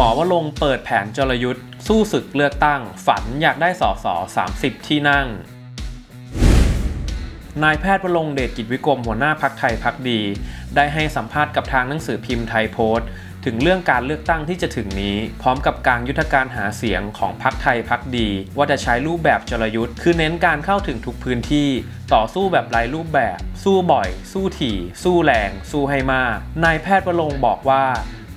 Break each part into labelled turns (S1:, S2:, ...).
S1: หมอว่าลงเปิดแผนจรยุทธ์ สู้ศึกเลือกตั้ง ฝันอยากได้สอสอ30 ที่นั่ง นายแพทย์วรงเดชกิจวิกรมหัวหน้าพักไทยพักดี ได้ให้สัมภาษณ์กับทางหนังสือพิมพ์ไทยโพสต์ถึงเรื่องการเลือกตั้งที่จะถึงนี้ พร้อมกับการยุทธการหาเสียงของพักไทยพักดี ว่าจะใช้รูปแบบจรยุทธ์ คือเน้นการเข้าถึงทุกพื้นที่ ต่อสู้แบบไร้รูปแบบ สู้บ่อย สู้ถี่ สู้แรง สู้ให้มาก นายแพทย์วรงบอกว่า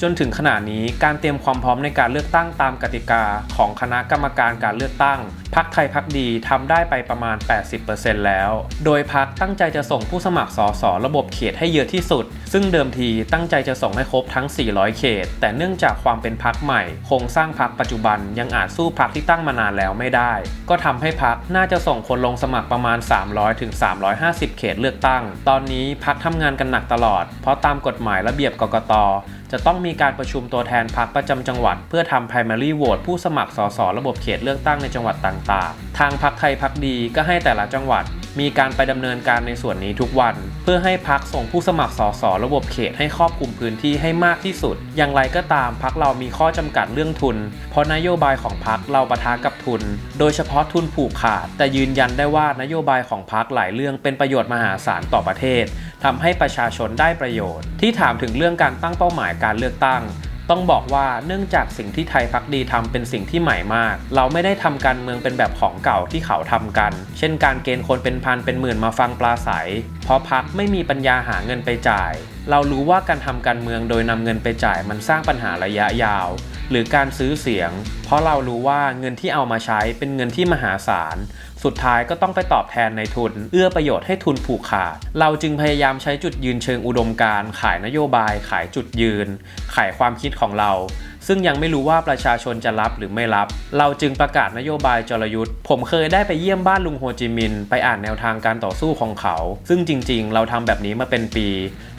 S1: จนถึงขณะนี้การเตรียมความพร้อมในการเลือกตั้งตามกติกาของคณะกรรมการการเลือกตั้งพักไทยพักดีทำได้ไปประมาณ 80%แล้ว โดยพักตั้งใจจะส่งผู้สมัครสสระบบเขตให้เยอะที่สุด ซึ่งเดิมทีตั้งใจจะส่งให้ครบทั้ง 400 เขต แต่เนื่องจากความเป็นพักใหม่ โครงสร้างพักปัจจุบันยังอาจสู้พักที่ตั้งมานานแล้วไม่ได้ ก็ทำให้พักน่าจะส่งคนลงสมัครประมาณ 300ถึง350 เขตเลือกตั้ง ตอนนี้พักทำงานกันหนักตลอด เพราะตามกฎหมายระเบียบกกตจะต้องมีีการประชุมตัวแทนพรรคประจำจังหวัด เพื่อทำ primary vote ผู้สมัครสสระบบเขตเลือกตั้งในจังหวัดต่างๆ ทางพรรคไทยพักดีก็ให้แต่ละจังหวัด มีการไปดำเนินการในส่วนนี้ทุกวัน เพื่อให้พักส่งผู้สมัครสสระบบเขตให้ครอบคลุมพื้นที่ให้มากที่สุด อย่างไรก็ตามพักเรามีข้อจำกัดเรื่องทุน เพราะนโยบายของพักเราประทะกับทุน โดยเฉพาะทุนผูกขาด แต่ยืนยันได้ว่านโยบายของพักหลายเรื่องเป็นประโยชน์มหาศาลต่อประเทศทำให้ประชาชนได้ประโยชน์ ที่ถามถึงเรื่องการตั้งเป้าหมายการเลือกตั้ง ต้องบอกว่าเนื่องจากสิ่งที่ไทยพักดีทำเป็นสิ่งที่ใหม่มาก เราไม่ได้ทำการเมืองเป็นแบบของเก่าที่เขาทำกัน เช่นการเกณฑ์คนเป็นพันเป็นหมื่นมาฟังปลาใสเพราะพักไม่มีปัญญาหาเงินไปจ่าย เรารู้ว่าการทำการเมืองโดยนำเงินไปจ่ายมันสร้างปัญหาระยะยาว หรือการซื้อเสียง เพราะเรารู้ว่าเงินที่เอามาใช้เป็นเงินที่มหาศาล สุดท้ายก็ต้องไปตอบแทนในทุน เอื้อประโยชน์ให้ทุนผูกขาด เราจึงพยายามใช้จุดยืนเชิงอุดมการขายนโยบาย ขายจุดยืน ขายความคิดของเรา ซึ่งยังไม่รู้ว่าประชาชนจะรับหรือไม่รับ เราจึงประกาศนโยบายจรยุทธ์ผมเคยได้ไปเยี่ยมบ้านลุงโฮจิมินห์ไปอ่านแนวทางการต่อสู้ของเขา ซึ่งจริง ๆ เราทำแบบนี้มาเป็นปี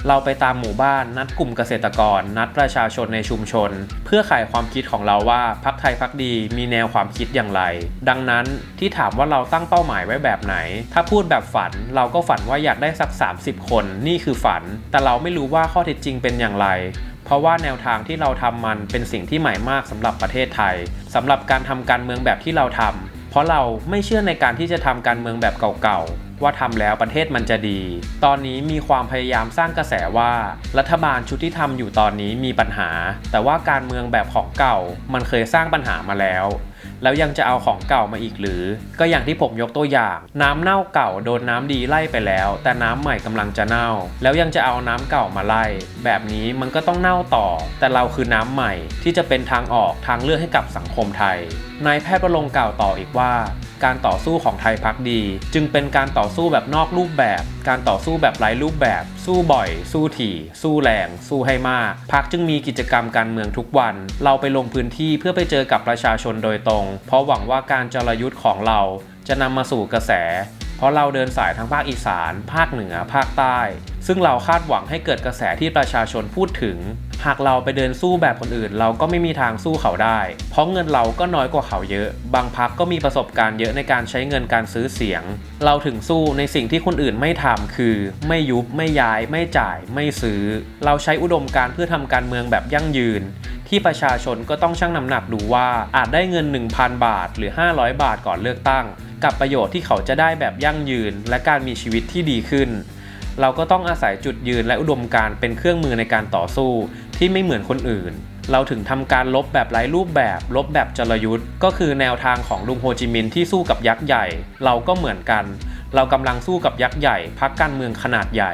S1: เราไปตามหมู่บ้านนัดกลุ่มเกษตรกร นัดประชาชนในชุมชน เพื่อขายความคิดของเราว่าพักไทยพักดีมีแนวความคิดอย่างไร ดังนั้นที่ถามว่าเราตั้งเป้าหมายไว้แบบไหน ถ้าพูดแบบฝันเราก็ฝันว่าอยากได้สัก 30 คนนี่คือฝัน แต่เราไม่รู้ว่าข้อเท็จจริงเป็นอย่างไร ราะว่าแนวทางที่เราทำมันเป็นสิ่งที่ใหม่มากสำหรับประเทศไทยสำหรับการทำการเมืองแบบที่เราทำเพราะเราไม่เชื่อในการที่จะทำการเมืองแบบเก่าๆ ว่าทำแล้วประเทศมันจะดี ตอนนี้มีความพยายามสร้างกระแสว่า รัฐบาลชุดที่ทำอยู่ตอนนี้มีปัญหา แต่ว่าการเมืองแบบของเก่า มันเคยสร้างปัญหามาแล้ว แล้วยังจะเอาของเก่ามาอีกหรือ ก็อย่างที่ผมยกตัวอย่าง น้ำเน่าเก่าโดนน้ำดีไล่ไปแล้ว แต่น้ำใหม่กำลังจะเน่า แล้วยังจะเอาน้ำเก่ามาไล่ แบบนี้มันก็ต้องเน่าต่อ แต่เราคือน้ำใหม่ที่จะเป็นทางออกทางเลือกให้กับสังคมไทยนายแพทย์ประลงค์กล่าวต่ออีกว่า การต่อสู้ของไทยพักดี จึงเป็นการต่อสู้แบบนอกรูปแบบ การต่อสู้แบบไร้รูปแบบ สู้บ่อย สู้ถี่ สู้แรง สู้ให้มาก พักจึงมีกิจกรรมการเมืองทุกวัน เราไปลงพื้นที่เพื่อไปเจอกับประชาชนโดยตรง เพราะหวังว่าการจรยุทธ์ของเราจะนำมาสู่กระแส ราะเราเดินสายทั้งภาคอีสาน ภาคเหนือ ภาคใต้ ซึ่งเราคาดหวังให้เกิดกระแสที่ประชาชนพูดถึง หากเราไปเดินสู้แบบคนอื่น เราก็ไม่มีทางสู้เขาได้ เพราะเงินเราก็น้อยกว่าเขาเยอะ บางพักก็มีประสบการณ์เยอะในการใช้เงินการซื้อเสียง เราถึงสู้ในสิ่งที่คนอื่นไม่ทำคือ ไม่ยุบไม่ย้าย ไม่จ่าย ไม่ซื้อ เราใช้อุดมการเพื่อทำการเมืองแบบยั่งยืน ที่ประชาชนก็ต้องชั่งน้ำหนักดูว่าอาจได้เงิน 1,000 บาทหรือ 500 บาทก่อนเลือกตั้ง กับประโยชน์ที่เขาจะได้แบบยั่งยืน และการมีชีวิตที่ดีขึ้น เราก็ต้องอาศัยจุดยืนและอุดมการเป็นเครื่องมือในการต่อสู้ที่ไม่เหมือนคนอื่น เราถึงทำการลบแบบไร้รูปแบบ ลบแบบจรยุทธ์ก็คือแนวทางของลุงโฮจิมินห์ที่สู้กับยักษ์ใหญ่ เราก็เหมือนกัน เรากำลังสู้กับยักษ์ใหญ่พักการเมืองขนาดใหญ่